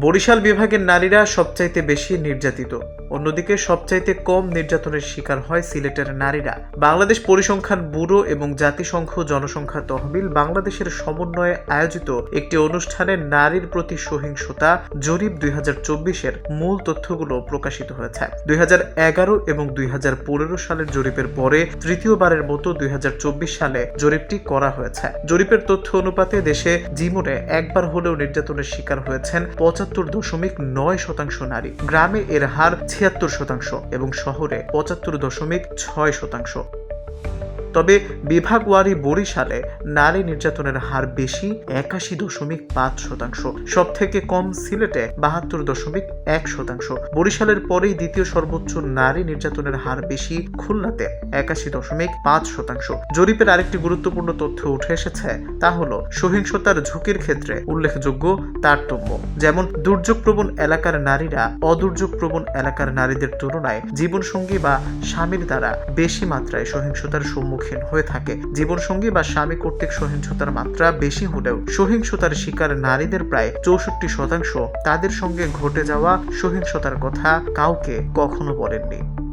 বরিশাল বিভাগের নারীরা সবচাইতে বেশি নির্যাতিত। অন্যদিকে সবচাইতে কম নির্যাতনের শিকার হয় সিলেটের নারীরা। বাংলাদেশ পরিসংখ্যান ব্যুরো এবং জাতিসংঘ জনসংখ্যা তহবিল বাংলাদেশের সমন্বয়ে আয়োজিত একটি অনুষ্ঠানে নারীর প্রতি সহিংসতা, জরিপ দুই চব্বিশের মূল তথ্যগুলো প্রকাশিত হয়েছে। দুই এবং দুই হাজার পনেরো সালের জরিপের পরে তৃতীয়বারের মতো দুই হাজার চব্বিশ সালে জরিপটি করা হয়েছে। জরিপের তথ্য অনুপাতে দেশে জীবনে একবার হলেও নির্যাতনের শিকার হয়েছেন পঁচাত্তর দশমিক নয় শতাংশ নারী। গ্রামে এর হার ছিয়াত্তর শতাংশ এবং শহরে পঁচাত্তর দশমিক ছয় শতাংশ। তবে বিভাগওয়ারি বরিশালে নারী নির্যাতনের হার বেশি একাশি দশমিক পাঁচ শতাংশ। সব থেকে কম সিলেটে বাহাত্তর দশমিক এক শতাংশ। বরিশালের পরেই দ্বিতীয় সর্বোচ্চ নারী নির্যাতনের হার বেশি খুলনাতে একাশি দশমিক পাঁচ শতাংশ। জরিপের আরেকটি গুরুত্বপূর্ণ তথ্য উঠে এসেছে, তা হল সহিংসতার ঝুঁকির ক্ষেত্রে উল্লেখযোগ্য তারতম্য। যেমন দুর্যোগপ্রবণ এলাকার নারীরা অদুর্যোগপ্রবণ এলাকার নারীদের তুলনায় জীবনসঙ্গী বা স্বামীর দ্বারা বেশি মাত্রায় সহিংসতার সম্মুখীন হয়ে থাকে। জীবনসঙ্গী বা স্বামী কর্তৃক সহিংসতার মাত্রা বেশি হলেও সহিংসতার শিকার নারীদের প্রায় চৌষট্টি শতাংশ। তাদের সঙ্গে ঘটে যাওয়া সহিংসতার কথা কাউকে কখনো বলেননি।